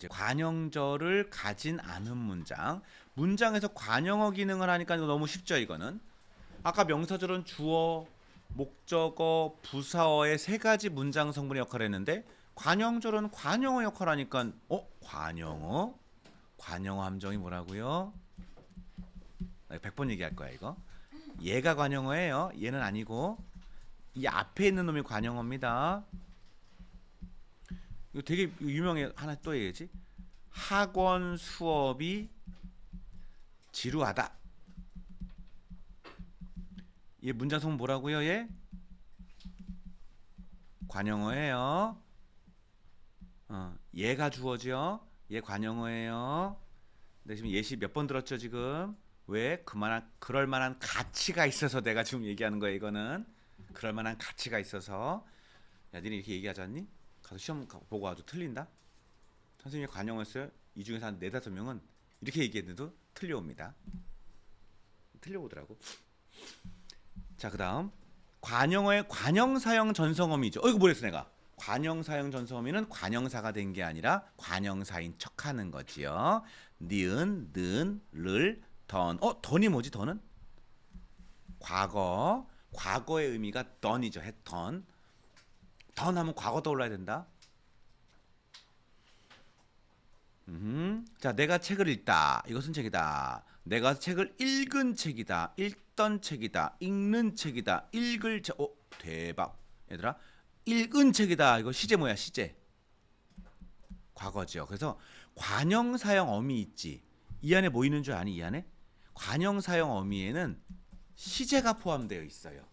이제 관형절을 가진 않은 문장. 문장에서 관형어 기능을 하니까 너무 쉽죠, 이거는. 아까 명사절은 주어, 목적어, 부사어의 세 가지 문장 성분의 역할을 했는데 관형절은 관형어 역할을 하니까 어? 관형어? 관형어 함정이 뭐라고요? 나 100번 얘기할 거야, 이거. 얘가 관형어예요. 얘는 아니고 이 앞에 있는 놈이 관형어입니다. 이거 되게 유명해. 하나 또 얘기지. 학원 수업이 지루하다. 얘 문장 성분 뭐라고요? 얘 관형어예요. 어, 얘가 주어죠. 얘 관형어예요. 근데 지금 예시 몇 번 들었죠 지금? 왜 그만한 그럴 만한 가치가 있어서 내가 지금 얘기하는 거야 이거는 그럴 만한 가치가 있어서 야 니네 이렇게 얘기하지 않니? 가서 시험 가- 보고 와도 틀린다. 선생님이 관용했어요. 이 중에서 한 네다섯 명은 이렇게 얘기했는데도 틀려옵니다. 틀려오더라고. 자 그다음 관용어의 관형사형 전성어미죠. 어 이거 뭐랬어 내가? 관형사형 전성어미는 관형사가 된 게 아니라 관형사인 척하는 거지요. 니은, 는, 를, 던. 어 던이 뭐지? 던은 과거. 과거의 의미가 던이죠. 했던. 던 하면 과거 떠올라야 된다. 음. 자, 내가 책을 읽다. 이것은 책이다. 내가 책을 읽은 책이다. 읽던 책이다. 읽는 책이다. 읽을 책. 어, 대박. 얘들아. 읽은 책이다. 이거 시제 뭐야? 시제. 과거죠. 그래서 관형 사형 어미 있지. 이 안에 뭐 있는 줄 아니? 이 안에? 관형 사형 어미에는 시제가 포함되어 있어요.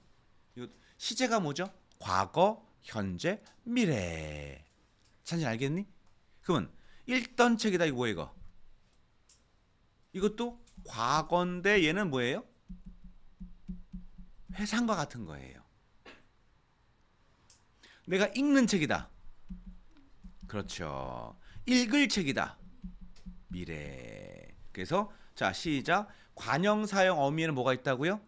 이거 시제가 뭐죠? 과거, 현재, 미래. 찬진 알겠니? 그러면 읽던 책이다 이거 뭐야 이거? 이것도 과거인데 얘는 뭐예요? 회상과 같은 거예요. 내가 읽는 책이다. 그렇죠. 읽을 책이다. 미래. 그래서 자 시작. 관형 사형 어미에는 뭐가 있다고요?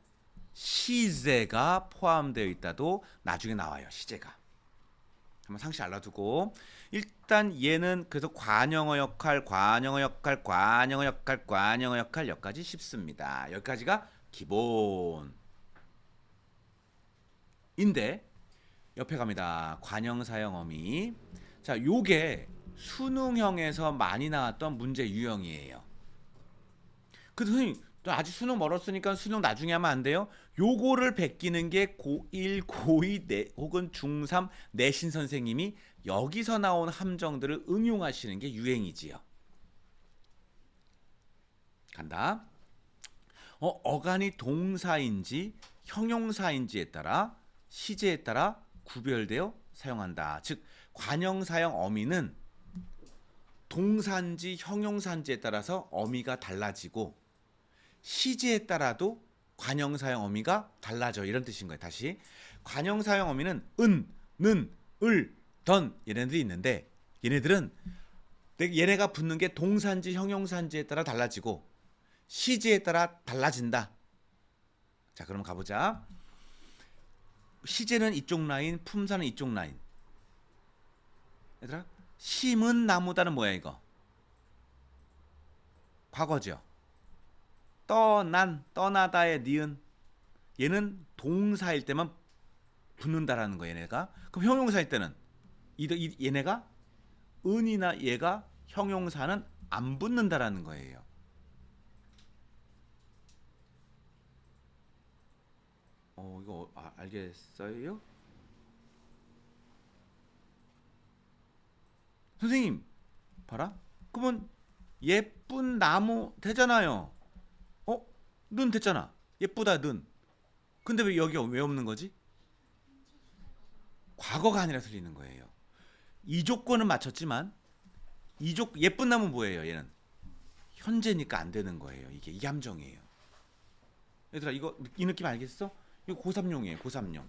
시제가 포함되어 있다도 나중에 나와요. 시제가. 한번 상시 알아두고 일단 얘는 그래서 관형어 역할, 관형어 역할, 관형어 역할, 관형어 역할 여기까지 쉽습니다. 여기까지가 기본. 인데 옆에 갑니다. 관형 사형 어미. 자, 요게 수능형에서 많이 나왔던 문제 유형이에요. 그 선생님 또 아직 수능 멀었으니까 수능 나중에 하면 안 돼요? 요거를 베끼는 게 고1, 고2 내, 혹은 중3 내신 선생님이 여기서 나온 함정들을 응용하시는 게 유행이지요. 간다. 어, 어간이 동사인지 형용사인지에 따라 시제에 따라 구별되어 사용한다. 즉 관형 사형 어미는 동사인지 형용사인지에 따라서 어미가 달라지고 시제에 따라도 관형사형 어미가 달라져 이런 뜻인 거예요. 다시 관형사형 어미는 은, 는, 을, 던 얘네들이 있는데 얘네들은 내- 얘네가 붙는 게 동사인지 형용사인지에 따라 달라지고 시제에 따라 달라진다. 자, 그럼 가보자. 시제는 이쪽 라인, 품사는 이쪽 라인. 얘들아, 심은 나무다는 뭐야 이거? 과거죠. 떠난 떠나다의 니은 얘는 동사일 때만 붙는다라는 거 얘네가 그럼 형용사일 때는 이, 이 얘네가 은이나 얘가 형용사는 안 붙는다라는 거예요. 어 이거 아, 알겠어요? 선생님 봐라 그러면 예쁜 나무 되잖아요. 어? 눈 됐잖아. 예쁘다 눈. 근데 왜 여기 왜 없는 거지? 과거가 아니라 틀리는 거예요. 이 조건은 맞췄지만 이 조, 예쁜 나무 뭐예요? 얘는 현재니까 안 되는 거예요. 이게 이 함정이에요. 얘들아 이거 이 느낌 알겠어? 이거 고3용이에요. 고3용.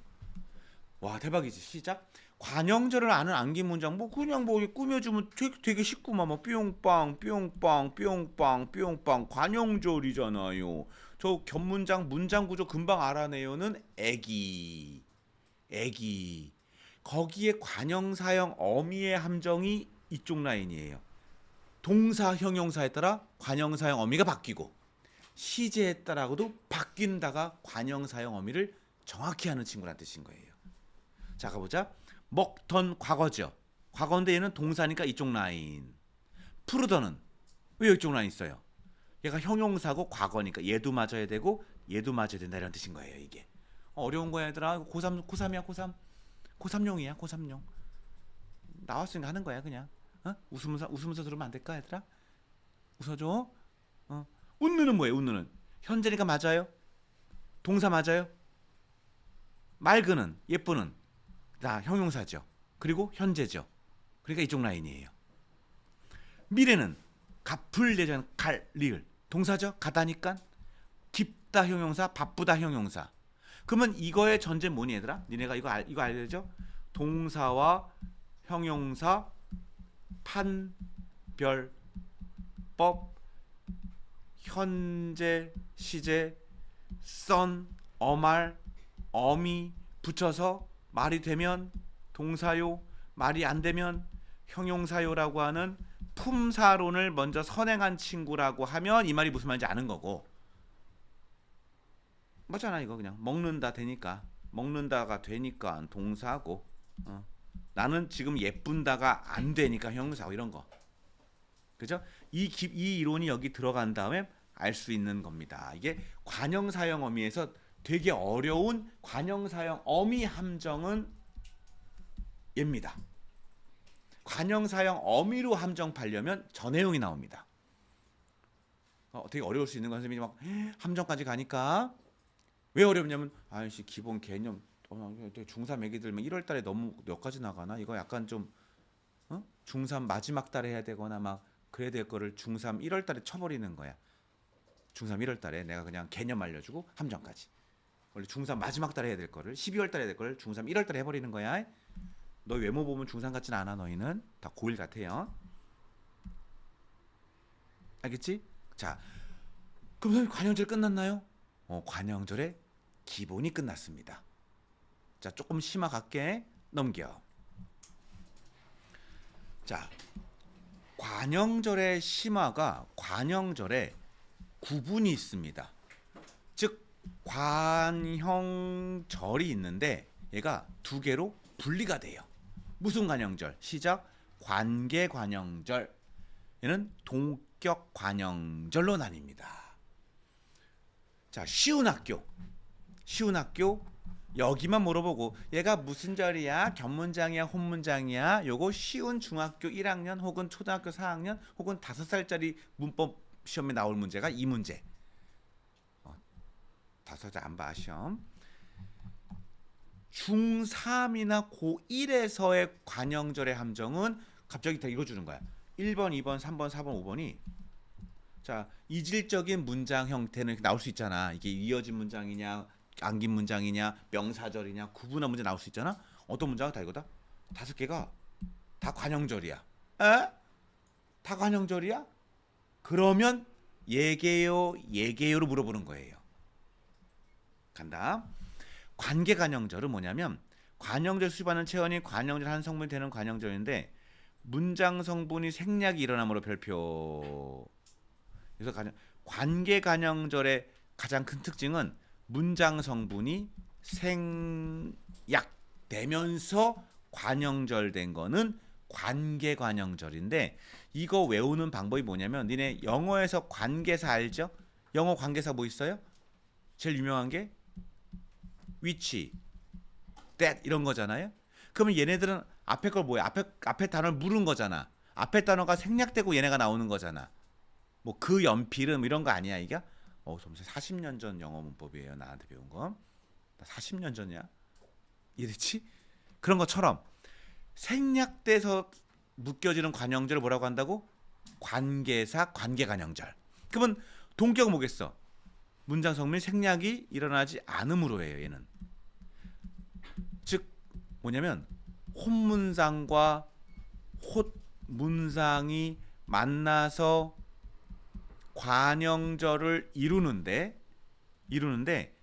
와 대박이지 시작 관형절을 아는 암기 문장 뭐 그냥 뭐 꾸며주면 되게, 되게 쉽구만 뭐 뿅빵 뿅빵 뿅빵 뿅빵 관형절이잖아요 저 겹문장 문장 구조 금방 알아내요는 애기 애기 거기에 관형 사형 어미의 함정이 이쪽 라인이에요 동사 형용사에 따라 관형사형 어미가 바뀌고 시제에 따라고도 바뀐다가 관형사형 어미를 정확히 하는 친구란 뜻인 거예요. 자 가보자. 먹던 과거죠. 과거인데 얘는 동사니까 이쪽 라인. 푸르더는 왜 이쪽 라인 있어요? 얘가 형용사고 과거니까 얘도 맞아야 되고 얘도 맞아야 된다 이런 뜻인 거예요 이게. 어, 어려운 거야 얘들아. 고3 고3이야 고3. 고3용이야 고3용. 나왔으니까 하는 거야 그냥. 어? 웃으면서 웃으면서 들으면 안 될까 얘들아? 웃어줘. 어. 웃느는 뭐예요? 웃느는 현재니까 맞아요. 동사 맞아요. 맑은은 예쁘는 다 형용사죠. 그리고 현재죠. 그러니까 이쪽 라인이에요. 미래는 갚을 예전 갈 리을 동사죠. 가다니까 깊다 형용사, 바쁘다 형용사. 그러면 이거의 전제 뭐니 얘들아? 니네가 이거 알, 이거 알죠? 동사와 형용사 판별법 현재 시제 선 어말 어미 붙여서 말이 되면 동사요 말이 안 되면 형용사요라고 하는 품사론을 먼저 선행한 친구라고 하면 이 말이 무슨 말인지 아는 거고 맞잖아 이거 그냥 먹는다 되니까 먹는다가 되니까 동사고 어. 나는 지금 예쁜다가 안 되니까 형용사고 이런 거 그죠? 이, 기, 이 이론이 여기 들어간 다음에 알 수 있는 겁니다. 이게 관형사형 어미에서 되게 어려운 관형사형 어미 함정은 얘입니다. 관형 사형 어미로 함정하려면 전해용이 나옵니다. 어, 되게 어려울 수 있는 건 선생님이 막 함정까지 가니까 왜 어렵냐면 아이씨 기본 개념 어, 중3 애기들 1월 달에 너무 몇 가지 나가나 이거 약간 좀 어? 중3 마지막 달에 해야 되거나 막 그래야 될 거를 중3 1월 달에 쳐버리는 거야. 중3 1월 달에 내가 그냥 개념 알려주고 함정까지. 원래 중3 마지막 달에 해야 될 거를 12월 달에 해야 될 거를 중3 1월 달에 해버리는 거야. 너 외모 보면 중3 같진 않아 너희는 다 고1 같아요. 알겠지? 자, 그럼 선생님 관형절 끝났나요? 어, 관형절의 기본이 끝났습니다. 자, 조금 심화 갈게 넘겨. 자, 관형절의 심화가 관형절에 구분이 있습니다. 즉 관형절이 있는데 얘가 두 개로 분리가 돼요. 무슨 관형절? 시작 관계 관형절. 얘는 동격 관형절로 나뉩니다. 자, 쉬운 학교. 쉬운 학교 여기만 물어보고 얘가 무슨 절이야? 견문장이야? 혼문장이야? 요거 쉬운 중학교 1학년 혹은 초등학교 4학년 혹은 5살짜리 문법 시험에 나올 문제가 이 문제. 어, 다섯 안 봐, 시험. 중3이나 고1에서의 관형절의 함정은 갑자기 다 읽어주는 거야. 1번, 2번, 3번, 4번, 5번이 자 이질적인 문장 형태는 나올 수 있잖아. 이게 이어진 문장이냐, 안긴 문장이냐, 명사절이냐, 구분한 문제 나올 수 있잖아. 어떤 문장은 다 이거다. 다섯 개가 다 관형절이야. 에? 다 관형절이야? 그러면 예게요, 예게요로 물어보는 거예요. 간다. 관계 관형절은 뭐냐면 관형절 수집하는 체원이 관형절 한 성분이 되는 관형절인데 문장 성분이 생략이 일어남으로 별표. 그래서 관형, 관계 관형절의 가장 큰 특징은 문장 성분이 생략되면서 관형절된 거는 관계 관형절인데 이거 외우는 방법이 뭐냐면 니네 영어에서 관계사 알죠? 영어 관계사 뭐 있어요? 제일 유명한 게 which, that 이런 거잖아요. 그러면 얘네들은 앞에 걸 뭐야? 앞에 앞에 단어를 물은 거잖아. 앞에 단어가 생략되고 얘네가 나오는 거잖아. 뭐 그 연필은 이런 거 아니야 이게? 어, 점수 40년 전 영어 문법이에요. 나한테 배운 거. 나 40년 전이야. 이랬지? 그런 것처럼 생략돼서 묶여지는 관형절을 뭐라고 한다고? 관계사 관계 관형절. 그러면 동격은 뭐겠어? 문장 성민 생략이 일어나지 않음으로예요. 얘는. 즉 뭐냐면 혼문상과 헛문상이 만나서 관형절을 이루는데 이루는데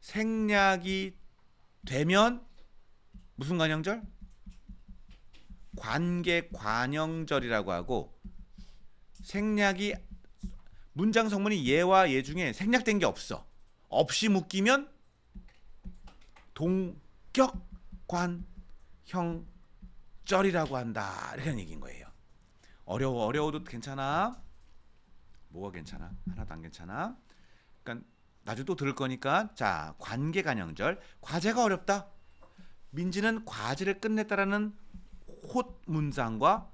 생략이 되면 무슨 관형절? 관계 관형절이라고 하고 생략이 문장 성문이 예와 예 중에 생략된 게 없어. 없이 묶이면 동 격 관형절이라고 한다. 이런 얘기인 거예요. 어려워 어려워도 괜찮아. 뭐가 괜찮아? 하나도 안 괜찮아. 그러니까 나중에 또 들을 거니까 자 관계 관형절 과제가 어렵다. 민지는 과제를 끝냈다라는 홑 문장과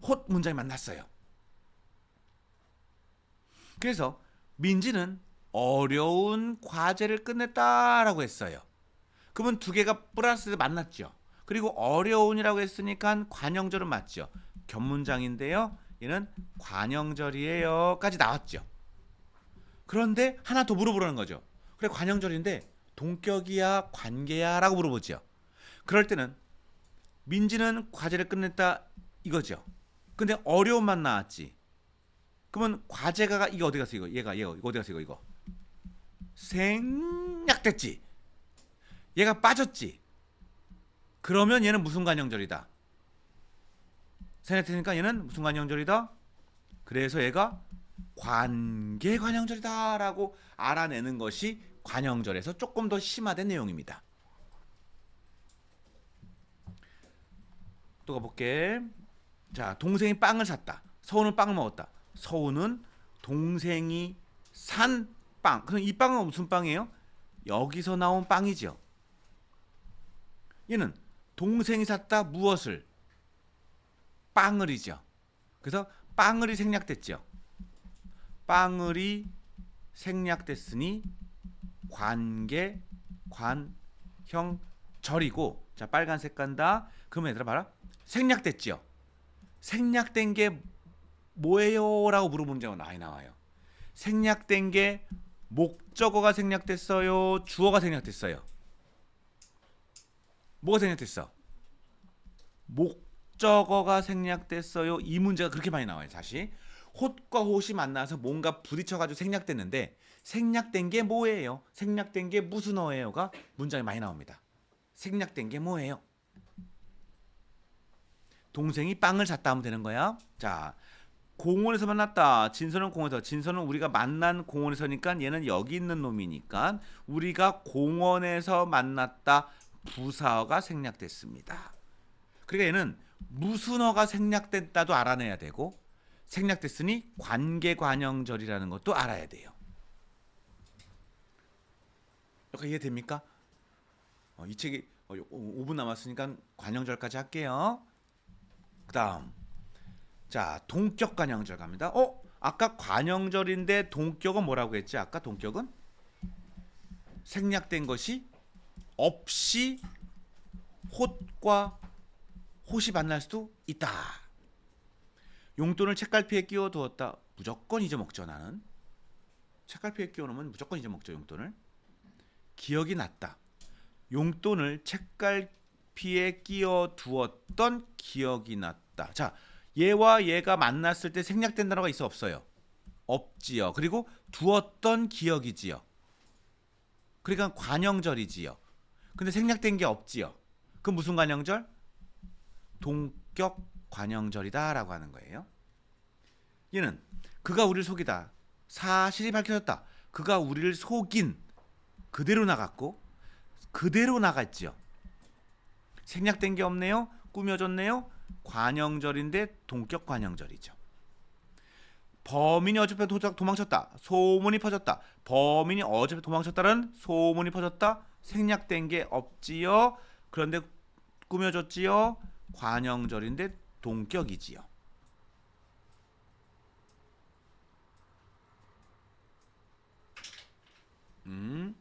홑 문장이 만났어요. 그래서 민지는 어려운 과제를 끝냈다라고 했어요. 그러면 두 개가 플러스 만났죠. 그리고 어려운이라고 했으니까 관형절은 맞죠. 견문장인데요. 얘는 관형절이에요까지 나왔죠. 그런데 하나 더 물어보라는 거죠. 그래 관형절인데 동격이야 관계야라고 물어보죠. 그럴 때는 민지는 과제를 끝냈다 이거죠. 근데 어려움만 나왔지. 그러면 과제가 이거 어디 갔어 이거 얘가 얘가 이거 어디 갔어 이거 이거 생략됐지. 얘가 빠졌지. 그러면 얘는 무슨 관형절이다. 생략됐으니까 얘는 무슨 관형절이다. 그래서 얘가 관계 관형절이다라고 알아내는 것이 관형절에서 조금 더 심화된 내용입니다. 또 가볼게. 자, 동생이 빵을 샀다. 서우는 빵을 먹었다. 서우는 동생이 산 빵. 그럼 이 빵은 무슨 빵이에요? 여기서 나온 빵이죠. 얘는 동생이 샀다 무엇을? 빵을이죠. 그래서 빵을이 생략됐죠. 빵을이 생략됐으니 관계 관형 절이고 자 빨간색 간다. 그러면 얘들아 봐라. 생략됐죠. 생략된 게 뭐예요라고 물어보는 문제가 많이 나와요. 생략된 게 목적어가 생략됐어요. 주어가 생략됐어요. 뭐가 생략됐어? 목적어가 생략됐어요. 이 문제가 그렇게 많이 나와요. 다시 홑과 홑이 만나서 뭔가 부딪혀가지고 생략됐는데 생략된 게 뭐예요? 생략된 게 무슨 어예요가 문장에 많이 나옵니다. 생략된 게 뭐예요? 동생이 빵을 샀다 하면 되는 거야. 자, 공원에서 만났다. 진서는 공원에서. 진서는 우리가 만난 공원에서니까 얘는 여기 있는 놈이니까 우리가 공원에서 만났다. 부사어가 생략됐습니다. 그러니까 얘는 무슨 어가 생략됐다도 알아내야 되고 생략됐으니 관계관형절이라는 것도 알아야 돼요. 여기 이해됩니까? 어, 이 책이 어, 5분 남았으니까 관형절까지 할게요. 그다음 자 동격 관형절 갑니다. 어 아까 관형절인데 동격은 뭐라고 했지? 아까 동격은 생략된 것이 없이 홑과 홑이 만날 수도 있다. 용돈을 책갈피에 끼워 두었다. 무조건 잊어먹죠 나는. 책갈피에 끼워 놓으면 무조건 잊어먹죠 용돈을. 기억이 났다. 용돈을 책갈피에 끼워 두었던 기억이 났다. 자, 얘와 얘가 만났을 때 생략된 단어가 있어 없어요? 없지요. 그리고 두었던 기억이지요. 그러니까 관형절이지요. 근데 생략된 게 없지요. 그 무슨 관형절? 동격 관형절이다라고 하는 거예요. 얘는 그가 우리를 속이다. 사실이 밝혀졌다. 그가 우리를 속인 그대로 나갔고 그대로 나갔지요. 생략된 게 없네요. 꾸며졌네요. 관형절인데 동격 관형절이죠. 범인이 어차피 도- 도망쳤다. 소문이 퍼졌다. 범인이 어차피 도망쳤다는 소문이 퍼졌다. 생략된 게 없지요. 그런데 꾸며졌지요. 관형절인데 동격이지요. 음.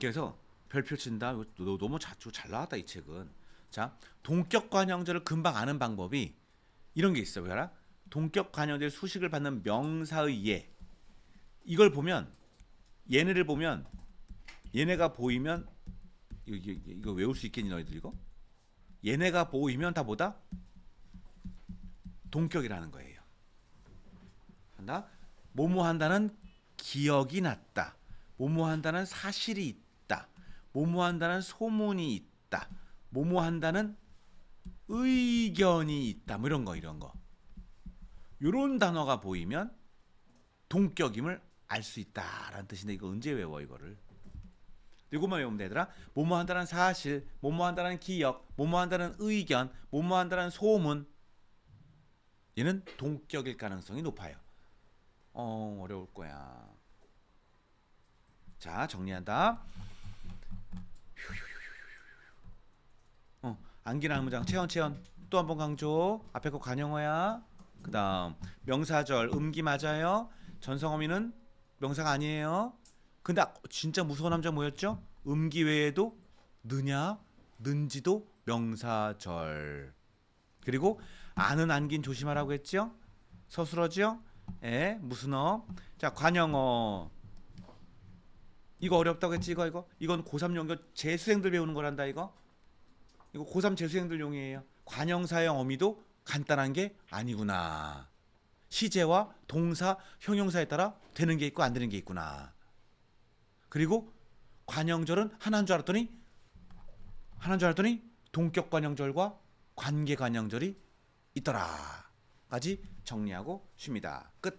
그래서 별표 친다. 너무 자주 잘 나왔다 이 책은. 자, 동격 관형절을 금방 아는 방법이 이런 게 있어요. 알아? 동격 관형절 수식을 받는 명사의 예. 이걸 보면 얘네를 보면 얘네가 보이면 이거, 이거, 외울 수 있겠니 너희들 이거? 얘네가 보이면 다 보다 동격이라는 거예요. 한다. 뭐뭐 한다는 기억이 났다. 뭐뭐 한다는 사실이 있다. 뭐뭐 한다는 소문이 있다. 뭐뭐 한다는 의견이 있다. 뭐 이런 거 이런 거. 요런 단어가 보이면 동격임을 알 수 있다라는 뜻인데 이거 언제 외워 이거를? 이것만 외우면 되더라. 뭐뭐 한다는 사실, 뭐뭐 한다는 기억, 뭐뭐 한다는 의견, 뭐뭐 한다는 소문. 얘는 동격일 가능성이 높아요. 어, 어려울 거야. 자, 정리한다. 어, 안기나 문장 채연 채연 또한 번 강조. 앞에 거 관영어야. 그다음 명사절 음기 맞아요. 전성어미는 명사가 아니에요. 근데 아- 진짜 무서운 남자 뭐였죠? 음기 외에도 느냐, 는지도 명사절. 그리고 아는 안긴 조심하라고 했죠? 서술어죠? 예, 무슨 어? 자, 관영어. 이거 어렵다고 했지 이거 이거? 이건 고3 연교 재수생들 배우는 거란다 이거. 이거 고3 재수생들 용이에요. 관형사형 어미도 간단한 게 아니구나. 시제와 동사, 형용사에 따라 되는 게 있고 안 되는 게 있구나. 그리고 관형절은 하나인 줄 알았더니 하나인 줄 알았더니 동격 관형절과 관계 관형절이 있더라. 까지 정리하고 쉽니다. 끝.